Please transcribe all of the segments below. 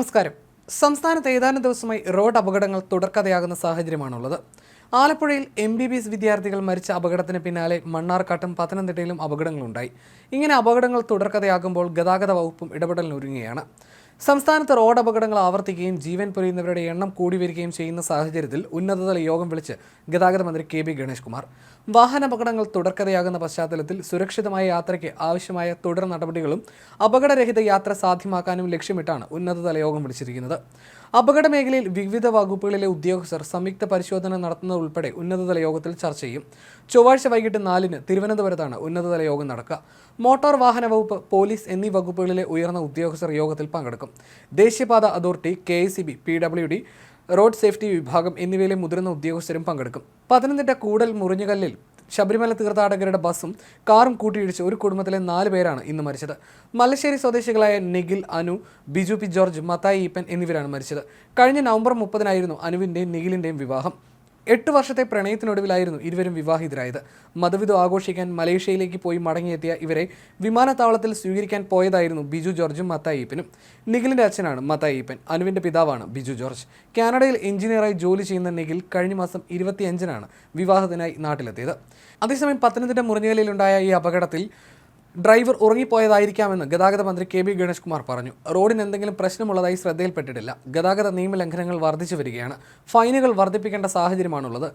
നമസ്കാരം. സംസ്ഥാനത്ത് ഏതാനും ദിവസമായി റോഡ് അപകടങ്ങൾ തുടർക്കഥയാകുന്ന സാഹചര്യമാണുള്ളത്. ആലപ്പുഴയിൽ എം ബി ബി എസ് വിദ്യാർത്ഥികൾ മരിച്ച അപകടത്തിന് പിന്നാലെ മണ്ണാർക്കാട്ടും പത്തനംതിട്ടയിലും അപകടങ്ങളുണ്ടായി. ഇങ്ങനെ അപകടങ്ങൾ തുടർക്കഥയാകുമ്പോൾ ഗതാഗത വകുപ്പും ഇടപെടലിനൊരുങ്ങുകയാണ്. സംസ്ഥാനത്ത് റോഡ് അപകടങ്ങൾ ആവർത്തിക്കുകയും ജീവൻ പൊരിയുന്നവരുടെ എണ്ണം കൂടി വരികയും ചെയ്യുന്ന സാഹചര്യത്തിൽ ഉന്നതതല യോഗം വിളിച്ച് ഗതാഗത മന്ത്രി കെ ബി ഗണേഷ് കുമാർ വാഹനാപകടങ്ങൾ തുടർക്കഥയാകുന്ന പശ്ചാത്തലത്തിൽ സുരക്ഷിതമായ യാത്രയ്ക്ക് ആവശ്യമായ തുടർ നടപടികളും അപകടരഹിത യാത്ര സാധ്യമാക്കാനും ലക്ഷ്യമിട്ടാണ് ഉന്നതതല യോഗം വിളിച്ചിരിക്കുന്നത്. അപകട മേഖലയിൽ വിവിധ വകുപ്പുകളിലെ ഉദ്യോഗസ്ഥർ സംയുക്ത പരിശോധന നടത്തുന്നത് ഉൾപ്പെടെ ഉന്നതതല യോഗത്തിൽ ചർച്ച ചെയ്യും. ചൊവ്വാഴ്ച വൈകിട്ട് നാലിന് തിരുവനന്തപുരത്താണ് ഉന്നതതല യോഗം നടക്കുക. മോട്ടോർ വാഹന വകുപ്പ് പോലീസ് എന്നീ വകുപ്പുകളിലെ ഉയർന്ന ഉദ്യോഗസ്ഥർ യോഗത്തിൽ പങ്കെടുക്കും. ദേശീയപാത authority K C B P W D road safety വിഭാഗം എന്നിവയിലെ മുതിർന്ന ഉദ്യോഗസ്ഥരും പങ്കെടുക്കും. പത്തനംതിട്ട കൂടൽ മുറിഞ്ഞുകല്ലിൽ ശബരിമല തീർത്ഥാടകരുടെ ബസ്സും കാറും കൂട്ടിയിടിച്ച് ഒരു കുടുംബത്തിലെ നാല് പേരാണ് ഇന്ന് മരിച്ചത്. മലശ്ശേരി സ്വദേശികളായ നിഖിൽ അനു ബിജു പി ജോർജ് മത്തായി ഈപ്പൻ എന്നിവരാണ് മരിച്ചത്. കഴിഞ്ഞ നവംബർ മുപ്പതിനായിരുന്നു അനുവിന്റെയും നിഖിലിന്റെയും വിവാഹം. എട്ട് വർഷത്തെ പ്രണയത്തിനൊടുവിലായിരുന്നു ഇരുവരും വിവാഹിതരായത്. മതവിധു ആഘോഷിക്കാൻ മലേഷ്യയിലേക്ക് പോയി മടങ്ങിയെത്തിയ ഇവരെ വിമാനത്താവളത്തിൽ സ്വീകരിക്കാൻ പോയതായിരുന്നു ബിജു ജോർജും മത്തായിപ്പനും നിഖിലിന്റെ അച്ഛനാണ് മത്തായിപ്പൻ അനുവിന്റെ പിതാവാണ് ബിജു ജോർജ്. കാനഡയിൽ എഞ്ചിനീയറായി ജോലി ചെയ്യുന്ന നിഖിൽ കഴിഞ്ഞ മാസം ഇരുപത്തിയഞ്ചിനാണ് വിവാഹത്തിനായി നാട്ടിലെത്തിയത്. അതേസമയം പത്തനംതിട്ട മുറിഞ്ഞുകലയിലുണ്ടായ ഈ അപകടത്തിൽ ഡ്രൈവർ ഉറങ്ങിപ്പോയതായിരിക്കാമെന്ന് ഗതാഗത മന്ത്രി കെ ബി ഗണേഷ് കുമാർ പറഞ്ഞു. റോഡിന് എന്തെങ്കിലും പ്രശ്നമുള്ളതായി ശ്രദ്ധയിൽപ്പെട്ടിട്ടില്ല. ഗതാഗത നിയമലംഘനങ്ങൾ വർദ്ധിച്ചു വരികയാണ്. ഫൈനുകൾ വർദ്ധിപ്പിക്കേണ്ട സാഹചര്യമാണുള്ളത്.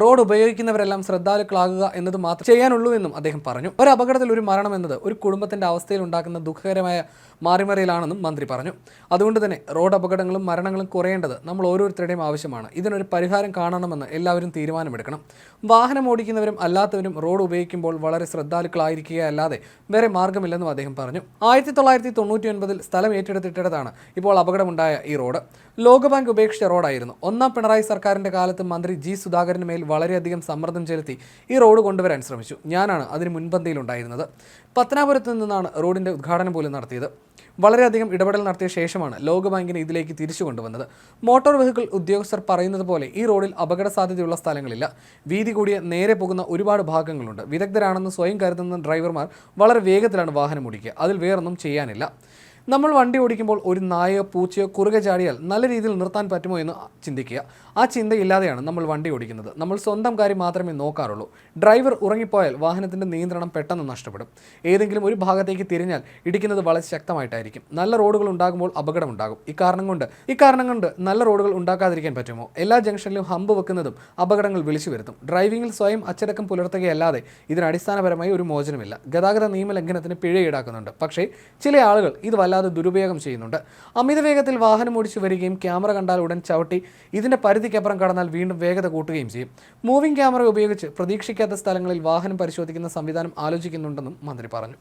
റോഡ് ഉപയോഗിക്കുന്നവരെല്ലാം ശ്രദ്ധാലുക്കളാകുക എന്നത് മാത്രം ചെയ്യാനുള്ളൂ എന്നും അദ്ദേഹം പറഞ്ഞു. ഒരു അപകടത്തിൽ ഒരു മരണം എന്നത് ഒരു കുടുംബത്തിന്റെ അവസ്ഥയിൽ ഉണ്ടാക്കുന്ന ദുഃഖകരമായ മാറിമറിയിലാണെന്നും മന്ത്രി പറഞ്ഞു. അതുകൊണ്ട് തന്നെ റോഡ് അപകടങ്ങളും മരണങ്ങളും കുറയേണ്ടത് നമ്മൾ ഓരോരുത്തരുടെയും ആവശ്യമാണ്. ഇതിനൊരു പരിഹാരം കാണണമെന്ന് എല്ലാവരും തീരുമാനമെടുക്കണം. വാഹനം ഓടിക്കുന്നവരും അല്ലാത്തവരും റോഡ് ഉപയോഗിക്കുമ്പോൾ വളരെ ശ്രദ്ധാലുക്കളായിരിക്കുകയല്ലാതെ വേറെ മാർഗമില്ലെന്നും അദ്ദേഹം പറഞ്ഞു. ആയിരത്തി തൊള്ളായിരത്തി തൊണ്ണൂറ്റി ഒൻപതിൽ സ്ഥലം ഏറ്റെടുത്തിട്ടതാണ് ഇപ്പോൾ അപകടമുണ്ടായ ഈ റോഡ്. ലോകബാങ്ക് ഉപേക്ഷിച്ച റോഡായിരുന്നു. ഒന്നാം പിണറായി സർക്കാരിന്റെ കാലത്ത് മന്ത്രി ജി സുധാകരന് മേൽ വളരെയധികം സമ്മർദ്ദം ചെലുത്തി ഈ റോഡ് കൊണ്ടുവരാൻ ശ്രമിച്ചു. ഞാനാണ് അതിന് മുൻപന്തിയിലുണ്ടായിരുന്നത്. പത്തനാപുരത്ത് നിന്നാണ് റോഡിന്റെ ഉദ്ഘാടനം പോലും നടത്തിയത്. വളരെയധികം ഇടപെടൽ നടത്തിയ ശേഷമാണ് ലോകബാങ്കിനെ ഇതിലേക്ക് തിരിച്ചു കൊണ്ടുവന്നത്. മോട്ടോർ വെഹിക്കിൾ ഉദ്യോഗസ്ഥർ പറയുന്നത് പോലെ ഈ റോഡിൽ അപകട സാധ്യതയുള്ള സ്ഥലങ്ങളില്ല. വീതി കൂടിയ നേരെ പോകുന്ന ഒരുപാട് ഭാഗങ്ങളുണ്ട്. വിദഗ്ധരാണെന്ന് സ്വയം കരുതുന്ന ഡ്രൈവർമാർ വളരെ വേഗത്തിലാണ് വാഹനം ഓടിക്കുക. അതിൽ വേറൊന്നും ചെയ്യാനില്ല. നമ്മൾ വണ്ടി ഓടിക്കുമ്പോൾ ഒരു നായയോ പൂച്ചയോ കുറുകെ ചാടിയാൽ നല്ല രീതിയിൽ നിർത്താൻ പറ്റുമോ എന്ന് ചിന്തിക്കുക. ആ ചിന്തയില്ലാതെയാണ് നമ്മൾ വണ്ടി ഓടിക്കുന്നത്. നമ്മൾ സ്വന്തം കാര്യം മാത്രമേ നോക്കാറുള്ളൂ. ഡ്രൈവർ ഉറങ്ങിപ്പോയാൽ വാഹനത്തിന്റെ നിയന്ത്രണം പെട്ടെന്ന് നഷ്ടപ്പെടും. ഏതെങ്കിലും ഒരു ഭാഗത്തേക്ക് തിരിഞ്ഞാൽ ഇടിക്കുന്നത് വളരെ ശക്തമായിട്ടായിരിക്കും. നല്ല റോഡുകൾ ഉണ്ടാകുമ്പോൾ അപകടം ഉണ്ടാകും ഇക്കാരണം കൊണ്ട് ഇക്കാരണം കൊണ്ട് നല്ല റോഡുകൾ ഉണ്ടാക്കാതിരിക്കാൻ പറ്റുമോ? എല്ലാ ജംഗ്ഷനിലും ഹമ്പ് വെക്കുന്നതും അപകടങ്ങൾ വിളിച്ചു വരുത്തും. ഡ്രൈവിംഗിൽ സ്വയം അച്ചടക്കം പുലർത്തുകയല്ലാതെ ഇതിന് അടിസ്ഥാനപരമായി ഒരു മോചനമില്ല. ഗതാഗത നിയമലംഘനത്തിന് പിഴ ഈടാക്കുന്നുണ്ട്. പക്ഷേ ചില ആളുകൾ ഇത് വല്ലാതെ ദുരുപയോഗം ചെയ്യുന്നുണ്ട്. അമിത വേഗത്തിൽ വാഹനം ഓടിച്ചു വരികയും ക്യാമറ കണ്ടാൽ ഉടൻ ചവിട്ടി ഇതിന്റെ പരിധിക്കപ്പുറം കടന്നാൽ വീണ്ടും വേഗത കൂട്ടുകയും ചെയ്യും. മൂവിംഗ് ക്യാമറ ഉപയോഗിച്ച് പ്രതീക്ഷിക്കാത്ത സ്ഥലങ്ങളിൽ വാഹനം പരിശോധിക്കുന്ന സംവിധാനം ആലോചിക്കുന്നുണ്ടെന്നും മന്ത്രി പറഞ്ഞു.